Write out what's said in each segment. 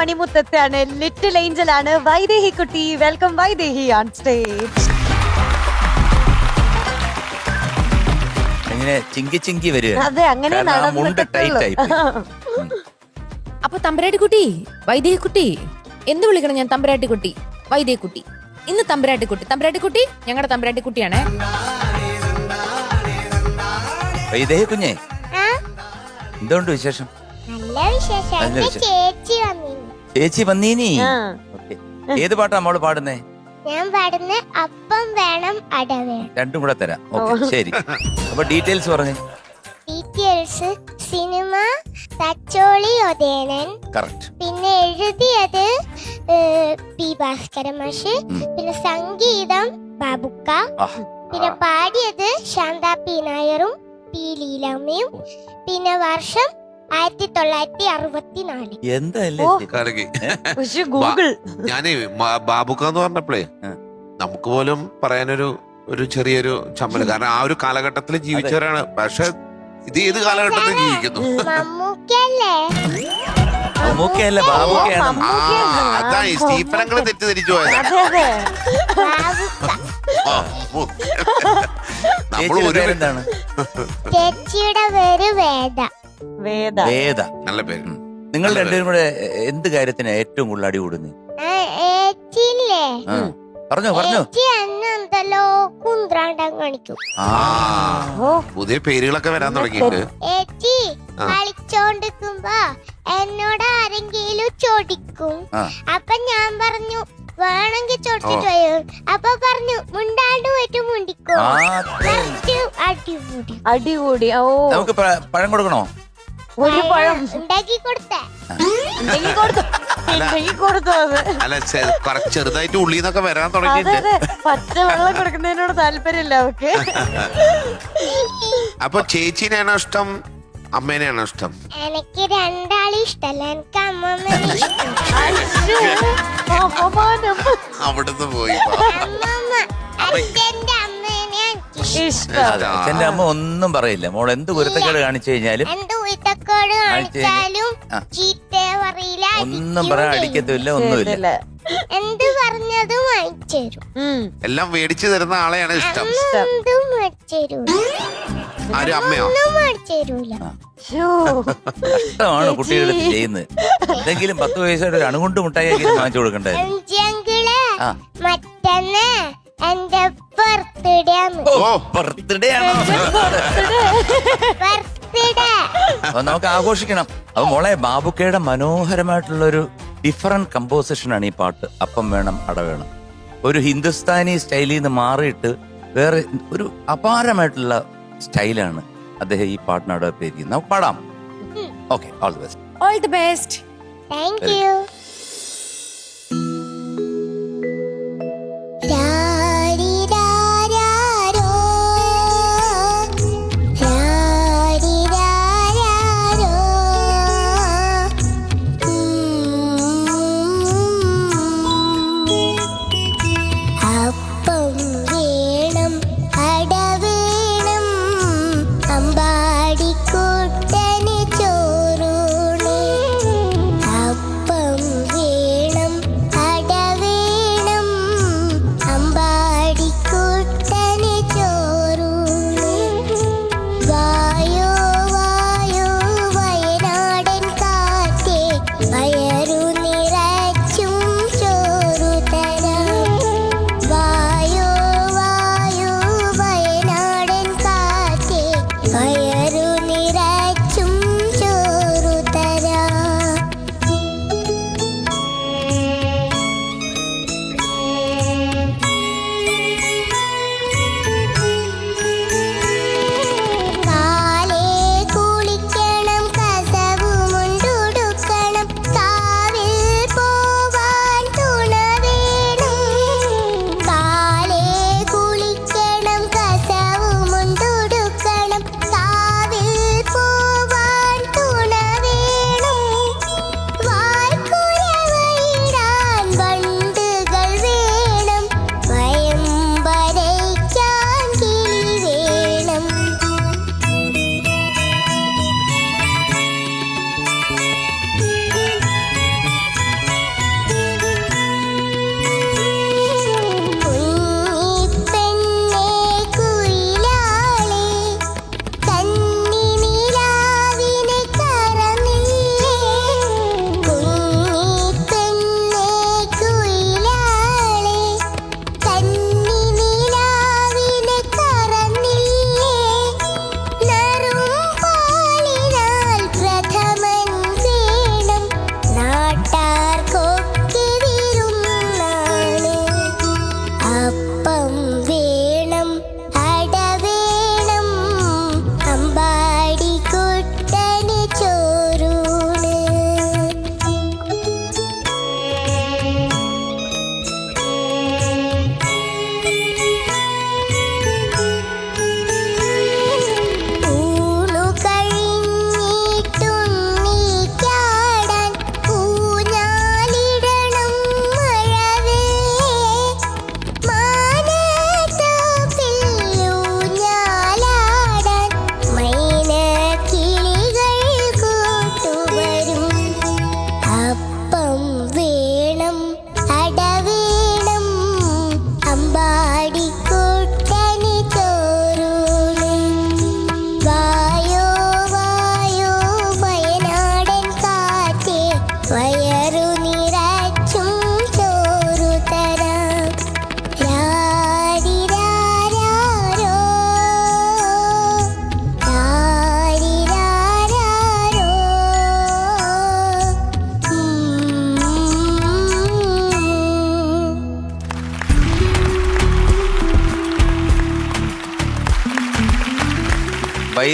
മണിമുത്തത്താണ് little Angel ആണ് വൈദേഹി കുട്ടി welcome Vaidehi on stage അങ്ങനെ ചിങ്കി ചിങ്കി വരിക. അതെ അങ്ങനെ മുണ്ട് ടൈറ്റ് ആയി അപ്പൊ തമ്പരാട്ടിക്കുട്ടി വൈദേഹിക്കുട്ടി എന്ത് വിളിക്കണം ഞാൻ തമ്പരാട്ടിക്കുട്ടി? വൈദേഹിക്കുട്ടി. ഇന്ന് തമ്പരാട്ടിക്കുട്ടി. തമ്പരാട്ടിക്കുട്ടി ഞങ്ങളുടെ കുട്ടി വൈദേഹി കുഞ്ഞേ എന്തുകൊണ്ട് വിശേഷം? നല്ല വിശേഷം. നല്ല വിശേഷം. ചേച്ചി വന്നിരുന്നു. ചേച്ചി വന്നീനി? ഓക്കേ. ഏത് പാട്ടാ മോൾ പാടുന്നേ? ഞാൻ പാടുന്ന അപ്പം വേണം അട വേണം. രണ്ടും കൂടെ തരാം. ഓക്കെ ശരി. അപ്പൊ ഡീറ്റെയിൽസ് പറഞ്ഞു. Details cinema Thacholi Othenan correct. പിന്നെ എഴുതിയത് പി ഭാസ്കര മാഷ്. പിന്നെ സംഗീതം ബാബുക്ക. പിന്നെ പാടിയത് ശാന്ത പി നായറും പി ലീലാമ്മയും. പിന്നെ വർഷം ആയിരത്തി തൊള്ളായിരത്തി അറുപത്തിനാല് എന്തല്ലേ ഓ. പക്ഷെ ഗൂഗിൾ. ഞാനേ മ- ബാബുക്ക എന്ന് പറഞ്ഞപ്പോഴേ ആ. നമുക്ക് പോലും പറയാനൊരു ഒരു ചെറിയൊരു ചമ്മൽ. കാരണം ആ ഒരു കാലഘട്ടത്തിൽ ജീവിച്ചവരാണ്. പക്ഷെ ഇത് ഏത് കാലഘട്ടത്തിൽ ജീവിക്കുന്നു? മമ്മൂക്കല്ലേ മമ്മൂക്കയല്ല ബാബുക്കയാണ്. ആ അതാണ് ഈ സ്റ്റീഫനങ്ങൾ തെറ്റിദ്ധരിച്ചു പോയത്. അതെ അതെ. ബാബുക്ക ആ. നമ്മൾ ചേച്ചിയുടെ ഒരു പേരെന്താണ്? ചേച്ചിയുടെ പേര് വേദ. വേദ. വേദ. നല്ല പേര്. നിങ്ങൾ രണ്ടുപേരും കൂടെ എന്ത് കാര്യത്തിന് ഏറ്റവും കൂടുതൽ അടി കൂടുന്നു. പറഞ്ഞോ പറഞ്ഞോ. കുന്ത്രാണ്ടം കാണിക്കും ഓ. പുതിയ പേരുകളൊക്കെ വരാൻ തുടങ്ങിയിട്ട്. ഏച്ചി. കളിച്ചോണ്ടിരിക്കുമ്പോ എന്നോട് ആരെങ്കിലും ചോദിക്കും. അപ്പൊ ഞാൻ പറഞ്ഞു വേണമെങ്കിൽ ചോദിച്ചിട്ട് വരൂ. അപ്പൊ പറഞ്ഞു മുണ്ടാണ്ട് പോയിട്ട് മുണ്ടിക്കും. അടിപൊളി അടികൂടി. ഓ. നമുക്ക് പഴം കൊടുക്കണോ? ഒരു പഴം. ഉണ്ടാക്കി കൊടുത്തേ. ഉണ്ടെങ്കി കൊടുത്തു. ഉണ്ടെങ്കി കൊടുത്തു അത്. അല്ല ചെ- കുറച്ച് ചെറുതായിട്ട് ഉള്ളിൽ നിന്നൊക്കെ വരാൻ അതെ അതെ. പച്ച വെള്ളം കൊടുക്കുന്നതിനോട് താല്പര്യമില്ല അവക്ക്. അപ്പൊ ചേച്ചീനെയാണോ ഇഷ്ടം? അമ്മേനെയാണോ ഇഷ്ടം? എനിക്ക് രണ്ടാളും ഇഷ്ടല്ല എനിക്ക് അമ്മമ്മനെ ഇഷ്ടം അപമാനം അവിടുന്ന് പോയി. അമ്മമ്മ അച്ഛന്റെ അമ്മേനെ എനിക്ക് ഇഷ്ടം. ഇഷ്ടം അച്ഛന്റെ അമ്മ ഒന്നും പറയില്ല. മോൾ എന്ത് കുരുത്തക്കേട് കാണിച്ചു കഴിഞ്ഞാലും എന്ത് കാണിച്ചാലും പറയില്ല ഒന്നും പറയാൻ അടിക്കത്തില്ല ഒന്നുമില്ല. എന്ത് പറഞ്ഞതും വാങ്ങിച്ചു എല്ലാം മേടിച്ചു തരുന്ന ആളെയാണ് ഇഷ്ടം. ഇഷ്ടം. എന്തും മേടിച്ചു ഒന്നും മേടിച്ചു. ഇഷ്ടമാണ് കുട്ടികളുടെ അടുത്ത് ചെയ്യുന്നത്. എന്തെങ്കിലും പത്ത് വയസ്സായിട്ട് ഒരു അണുകൊണ്ട് മുട്ടായി വാങ്ങിച്ചു കൊടുക്കണ്ടേ. മറ്റന്ന് എന്റെ ബർത്ത്ഡേ ആണ്. ഓ ബർത്ത്ഡേ ആണോ? ബർത്ത്ഡേ അപ്പൊ നമുക്ക് ആഘോഷിക്കണം. അപ്പൊ മോളെ ബാബുക്കയുടെ മനോഹരമായിട്ടുള്ള ഒരു ഡിഫറെന്റ് കമ്പോസിഷൻ ആണ് ഈ പാട്ട്. അപ്പം വേണം അട വേണം. ഒരു ഹിന്ദുസ്ഥാനി സ്റ്റൈലിൽ നിന്ന് മാറിയിട്ട് വേറെ ഒരു അപാരമായിട്ടുള്ള സ്റ്റൈലാണ് അദ്ദേഹം ഈ പാട്ടിനോട് ചെയ്തിരിക്കുന്നത് നമുക്ക് പാടാം. Okay all the best all the best thank you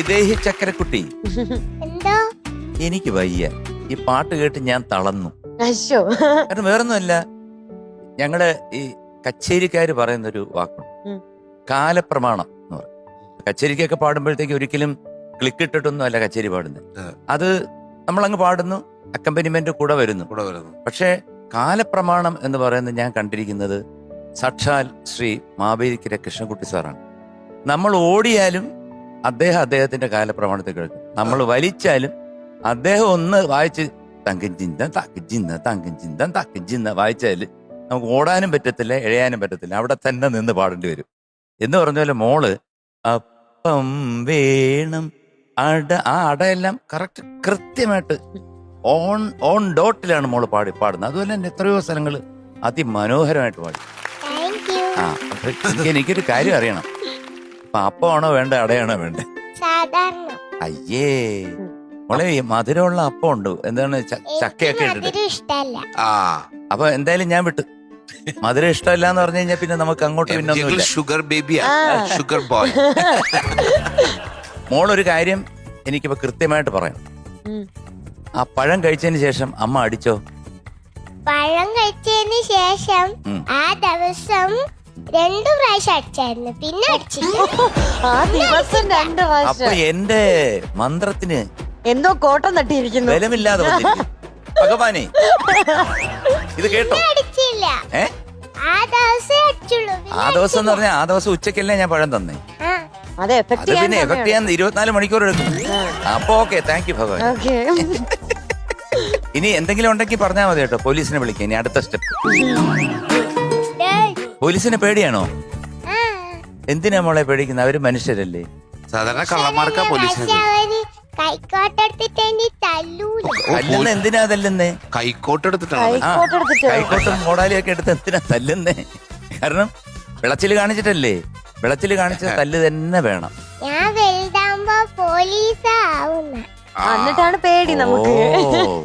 Vaidehi ചക്കരക്കുട്ടി എന്തോ? എനിക്ക് വയ്യ. ഈ പാട്ട് കേട്ട് ഞാൻ തളന്നു. അശോ കാരണം വേറൊന്നുമല്ല ഞങ്ങളുടെ ഈ കച്ചേരിക്കാര് പറയുന്ന ഒരു വാക്കുണ്ട്. കാലപ്രമാണം എന്ന് പറയും. കച്ചേരിക്കൊക്കെ പാടുമ്പോഴത്തേക്ക് ഒരിക്കലും ക്ലിക്ക് ഇട്ടിട്ടൊന്നും അല്ല കച്ചേരി പാടുന്നത്. അത് നമ്മളങ്ങ് പാടുന്നു അക്കമ്പനിമെന്റ് കൂടെ വരുന്നു. കൂടെ വരുന്നു. പക്ഷേ കാലപ്രമാണം എന്ന് പറയുന്നത് ഞാൻ കണ്ടിരിക്കുന്നത് സാക്ഷാൽ ശ്രീ മാവേലിക്കര കൃഷ്ണൻകുട്ടി സാറാണ്. നമ്മൾ ഓടിയാലും അദ്ദേഹം അദ്ദേഹത്തിന്റെ കാലപ്രമാണത്തെ കേൾക്കും നമ്മൾ വലിച്ചാലും അദ്ദേഹം ഒന്ന് വായിച്ച് തങ്കം ചിന്ത തക്കും ചിന്ത തങ്കം ചിന്ത തക്കും ചിന്ത വായിച്ചാൽ നമുക്ക് ഓടാനും പറ്റത്തില്ല എഴയാനും പറ്റത്തില്ല. അവിടെ തന്നെ നിന്ന് പാടേണ്ടി വരും. എന്ന് പറഞ്ഞ പോലെ മോൾ അപ്പം വേണം അട ആ അടയെല്ലാം കറക്റ്റ് കൃത്യമായിട്ട് ഓൺ ഓൺ ഡോട്ടിലാണ് മോൾ പാടി പാടുന്നത്. അതുപോലെ തന്നെ എത്രയോ സ്ഥലങ്ങൾ അതിമനോഹരമായിട്ട് പാടി. ആ എനിക്കൊരു കാര്യം അറിയണം. അപ്പമാണോ വേണ്ട അടയാണോ വേണ്ടേ? സാധാരണ. അയ്യേ. മോളെ മധുരമുള്ള അപ്പം ഉണ്ട് എന്താണ് ചക്കയൊക്കെ ഇട്ടിട്ട്? ഇഷ്ടല്ല. ആ അപ്പൊ എന്തായാലും ഞാൻ വിട്ടു. മധുരം ഇഷ്ടമല്ല എന്ന് പറഞ്ഞു കഴിഞ്ഞാൽ പിന്നെ നമുക്ക് അങ്ങോട്ട് പിന്നെ ഷുഗർ ബേബിയാ ആ. ഷുഗർ ബോയ് മോളൊരു കാര്യം എനിക്കിപ്പോ കൃത്യമായിട്ട് പറയാം. ആ പഴം കഴിച്ചതിന് ശേഷം അമ്മ അടിച്ചോ? പഴം കഴിച്ചതിന് ശേഷം ആ ദിവസം രണ്ടു പ്രാവശ്യം അടിച്ചായിരുന്നു. പിന്നെ അടിച്ചില്ല. ആ ദിവസം രണ്ട് അപ്പൊ വർഷം എന്റെ മന്ത്രത്തിന് എന്തോ കോട്ടം തട്ടിയിരിക്കുന്നു. ബലമില്ലാതെ വന്നിരിക്കും ഭഗവാനെ ഇത് കേട്ടോ. അടിച്ചില്ല. ഏ? ആ ദിവസം അടിച്ചുള്ളൂ. ആ ദിവസം എന്ന് പറഞ്ഞാൽ ആ ദിവസം ഉച്ചക്കല്ലേ ഞാൻ പഴം തന്നേ. ആ, അതെ എഫക്ട് അത് പിന്നെ എഫക്ട് ചെയ്യാൻ ഇരുപത്തിനാല് മണിക്കൂർ എടുക്കും. അപ്പൊ okay thank you Bhagavan okay. ഇനി എന്തെങ്കിലും ഉണ്ടെങ്കിൽ പറഞ്ഞാൽ മതി കേട്ടോ. പോലീസിനെ വിളിക്കാം. ഇനി അടുത്ത സ്റ്റെപ്പ്. പോലീസിനെ പേടിയാണോ? എന്തിനാ മോളെ പേടിക്കുന്നത്? അവർ മനുഷ്യരല്ലേ? സാധാരണ കള്ളന്മാർക്കാ പോലീസ് കൈക്കോട്ടെടുത്തിട്ട് എന്നെ തല്ലൂല. എന്തിനാ തല്ലുന്നേ? കൈക്കോട്ട് എടുത്തിട്ടാണ് ആ കൈക്കോട്ട് എടുത്തിട്ടോ? കൈക്കോട്ടും മോടാലിയൊക്കെ എടുത്ത് എന്തിനാ തല്ലുന്നേ? കാരണം വിളച്ചിൽ കാണിച്ചിട്ടല്ലേ? വിളച്ചിൽ കാണിച്ച തല്ല് തന്നെ വേണം. ഞാൻ വലുതാകുമ്പോ പോലീസ് ആവുന്ന. എന്നിട്ടാണ് പേടി നമുക്ക്. ഓ.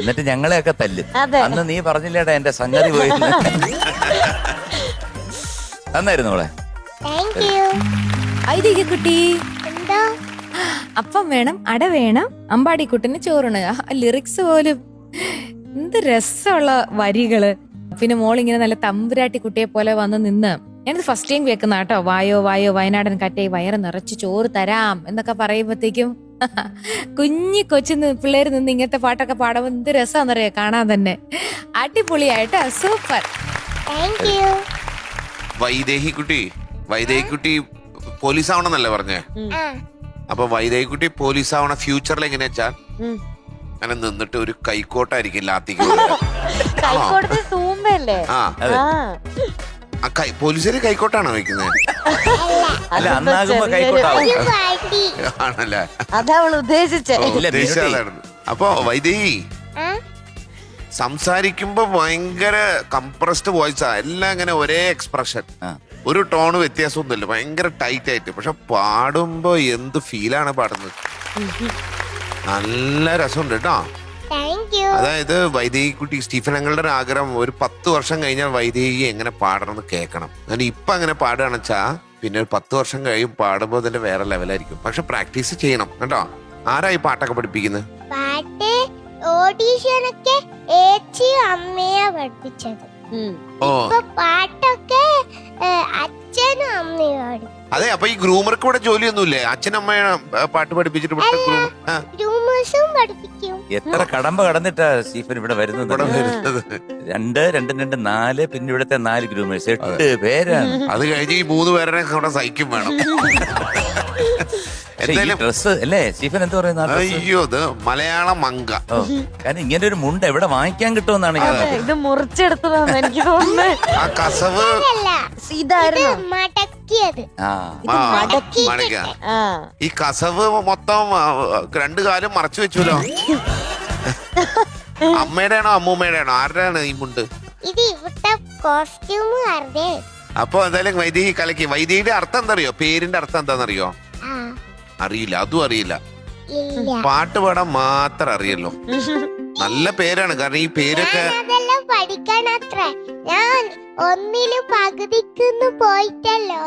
എന്നിട്ട് ഞങ്ങളെയൊക്കെ തല്ലും. അതെ. അന്ന് നീ പറഞ്ഞില്ലേടാ എന്റെ സംഗതി പോയി. നന്നായിരുന്നു മോളെ. കുട്ടി. എന്താ? അപ്പം വേണം അട വേണം അമ്പാടി അമ്പാടിക്കുട്ടിന് ചോറുണ്. ലിറിക്സ് പോലും. എന്ത് രസമുള്ള വരികൾ. പിന്നെ ഇങ്ങനെ നല്ല തമ്പുരാട്ടി കുട്ടിയെ പോലെ വന്ന് നിന്ന്. ഞാനിത് ഫസ്റ്റ് ടൈം കേൾക്കുന്ന കേട്ടോ. വായോ വായോ വയനാടൻ കറ്റേ വയറ് നിറച്ച് ചോറ് തരാം എന്നൊക്കെ പറയുമ്പോഴത്തേക്കും കുഞ്ഞി കൊച്ചു പിള്ളേർ നിന്ന് ഇങ്ങനത്തെ പാട്ടൊക്കെ പാടുമ്പോൾ എന്ത് രസമാണെന്നറിയാം കാണാൻ തന്നെ. അടിപൊളിയായിട്ട്. സൂപ്പർ. താങ്ക് യു വൈദേഹി കുട്ടി വൈദേഹി കുട്ടി പോലീസ് ആവണമെന്നല്ലേ പറഞ്ഞേ ആ. അപ്പൊ വൈദേഹി കുട്ടി പോലീസ് ആവണ ഫ്യൂച്ചറിൽ എങ്ങനെയാ വെച്ചാൽ ഉം. അങ്ങനെ നിന്നിട്ട് ഒരു കൈക്കോട്ടായിരിക്കും ലാത്തിക്ക് പകരം. കൈക്കോട്ടത്തിൽ തൂമ്പല്ലേ ആ. അതെ. ആ. ആ കൈ പോലീസുകാര് കൈക്കോട്ടാണോ വെക്കുന്നത് അല്ല. അതിപ്പോ അന്നാകുമ്പോ ചെറിയൊരു- കൈക്കോട്ടാവും. ഒരു വടി ആണല്ലേ? അതാ അവൾ ഉദ്ദേശിച്ചേ. ഓ, ഇല്ല, ഉദ്ദേശിച്ചത് മിനുട്ടി. അതായിരുന്നു. അപ്പൊ വൈദേഹി ആ സംസാരിക്കുമ്പോ ഭയങ്കര കംപ്രസ്ഡ് വോയിസാ എല്ലാം ഇങ്ങനെ ഒരേ എക്സ്പ്രഷൻ ഒരു ടോൺ വ്യത്യാസമൊന്നുമില്ല. ഭയങ്കര ടൈറ്റ് ആയിട്ട്. പക്ഷെ പാടുമ്പോ എന്ത് ഫീലാണ് പാടുന്നത്. നല്ല രസമുണ്ട് കേട്ടോ. അതായത് വൈദികി കുട്ടി സ്റ്റീഫൻ അങ്ങളുടെ ഒരു ആഗ്രഹം. ഒരു പത്ത് വർഷം കഴിഞ്ഞാൽ വൈദേഹി എങ്ങനെ പാടണം എന്ന് കേൾക്കണം. അങ്ങനെ ഇപ്പൊ അങ്ങനെ പാടുകയാണെന്ന് വെച്ചാ പിന്നെ ഒരു പത്ത് വർഷം കഴിയും പാടുമ്പോൾ അതിന്റെ വേറെ ലെവലായിരിക്കും പക്ഷെ പ്രാക്ടീസ് ചെയ്യണം കേട്ടോ. ആരാ ഈ പാട്ടൊക്കെ പഠിപ്പിക്കുന്നത്? പാട്ട് ഓഡീഷനൊക്കെ ഏച്ചി അമ്മയാ പഠിപ്പിച്ചത്. ഓ ഇപ്പൊ പാട്ടൊക്കെ അച്ഛനും അമ്മയും പഠിപ്പിച്ചു അതെ അപ്പൊ ഈ ഗ്രൂമർക്ക് ഇവിടെ ജോലിയൊന്നുമില്ലേ? അച്ഛനമ്മ പാട്ട് പഠിപ്പിച്ചിട്ട് ഇവിടുത്തെ ഗ്രൂമർ ആ. ഗ്രൂമേഴ്സും പഠിപ്പിക്കും. എത്ര കടമ്പ കടന്നിട്ടാ സ്റ്റീഫൻ ഇവിടെ വരുന്നത്? ഇവിടെ വരുന്നത്. രണ്ട് രണ്ട് രണ്ട് നാല് പിന്നെ ഇവിടുത്തെ നാല് ഗ്രൂമേഴ്സ്. എട്ട് പേരാണ്. അത് കഴിഞ്ഞ് ഈ മൂന്ന് പേരെ അവിടെ സഹിക്കും വേണം. എന്തായാലും ഡ്രസ് അല്ലേ? സ്റ്റീഫൻ എന്ത് പറയുന്ന? അയ്യോ ഇത് മലയാള മങ്ക. കാരണം ഇങ്ങനെ ഒരു മുണ്ട് എവിടെ വാങ്ങിക്കാൻ കിട്ടുമെന്നാണ് ഞാൻ അതെ, ഇത് മുറിച്ചെടുത്തതാണ് എനിക്ക് തോന്നുന്നത് ആ കസവ് അല്ല ഇത് ഇതായിരുന്നു മടക്കിയത്. ആ മടക്കി. ആ. ഈ കസവ് മൊത്തം ആ, രണ്ട് കാലും മറച്ചു വെച്ചല്ലോ അമ്മയുടെ ആണോ അമ്മൂമ്മയുടെ ആണോ ആരുടെയാണ് ഈ മുണ്ട്? ഇത് ഇവിടുത്തെ കോസ്റ്റ്യൂമുകാരുടെ അപ്പൊ എന്തായാലും വൈദേഹി കലക്കി. വൈദേഹിയുടെ അർത്ഥം എന്താറിയോ? പേരിന്റെ അർത്ഥം എന്താണെന്നറിയോ? ആ. അറിയില്ല. അതും അറിയില്ല. ഇല്ല. പാട്ട് പാടാൻ മാത്രം അറിയല്ലോ നല്ല പേരാണ്. കാരണം ഈ പേരൊക്കെ ഞാൻ അതെല്ലാം പഠിക്കണത്രേ ഞാൻ ഒന്നിലും പകുതിക്കുന്ന് പോയിട്ടല്ലോ.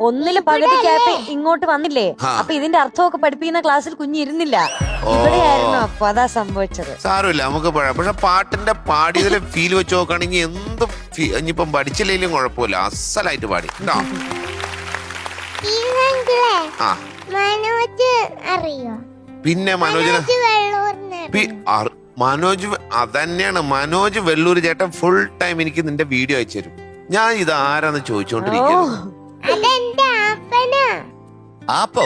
ഒന്നിൽ പകുതിക്കായപ്പോ ഇങ്ങോട്ട് വന്നില്ലേ. അപ്പൊ ഇതിന്റെ അർത്ഥമൊക്കെ പഠിപ്പിക്കുന്ന ക്ലാസ്സിൽ കുഞ്ഞിരുന്നില്ല. ഇരുന്നില്ല ഇവിടെയായിരുന്നു അപ്പൊ അതാ സംഭവിച്ചത്. സാരമില്ല നമുക്ക് പാടാം പക്ഷെ പാട്ടിന്റെ പാടിയതിലെ ഫീൽ വെച്ച് നോക്കുകയാണെങ്കിൽ എന്ത് ഇനിയിപ്പം പഠിച്ചില്ലെങ്കിലും കുഴപ്പമില്ല. അസലായിട്ട് പാടി. കേട്ടോ? ആ. മനോജ് അറിയോ? പിന്നെ മനോജിന്? മനോജ് അതന്നെയാണ്. മനോജ് വെള്ളൂർ ചേട്ടൻ ഫുൾ ടൈം എനിക്ക് നിന്റെ വീഡിയോ അയച്ചു തരും. ഞാൻ ഇത് ആരാന്ന് ചോദിച്ചോണ്ടിരിക്കുന്നു ആപ്പോ?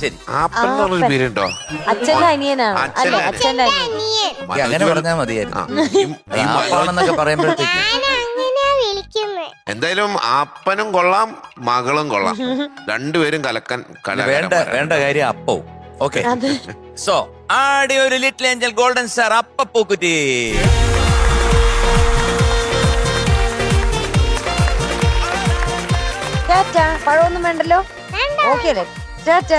ശരി. ആപ്പൻ എന്ന് പറഞ്ഞൊരു പേരുണ്ടോ അച്ഛന്റെ അനിയനാണ്. അല്ലെ അച്ഛന്റെ അച്ഛന്റെ അനിയൻ. അങ്ങനെ പറഞ്ഞാൽ മതിയായിരുന്നു. ഈ- ആപ്പാണെന്നൊക്കെ പറയുമ്പോഴത്തേക്ക്. ഞാൻ അങ്ങനെയാ വിളിക്കുന്നത് എന്തായാലും അപ്പനും കൊള്ളാം മകളും കൊള്ളാം. രണ്ടുപേരും കലക്കൻ വേണ്ട. വേണ്ട കാര്യം അപ്പോ. ഓക്കെ. സോ ആടി ഒരു ലിറ്റിൽ ഏഞ്ചൽ ഗോൾഡൻ സ്റ്റാർ അപ്പ ടാറ്റ. പഴമൊന്നും വേണ്ടല്ലോ? ഓക്കെ അല്ലേ ടാറ്റ.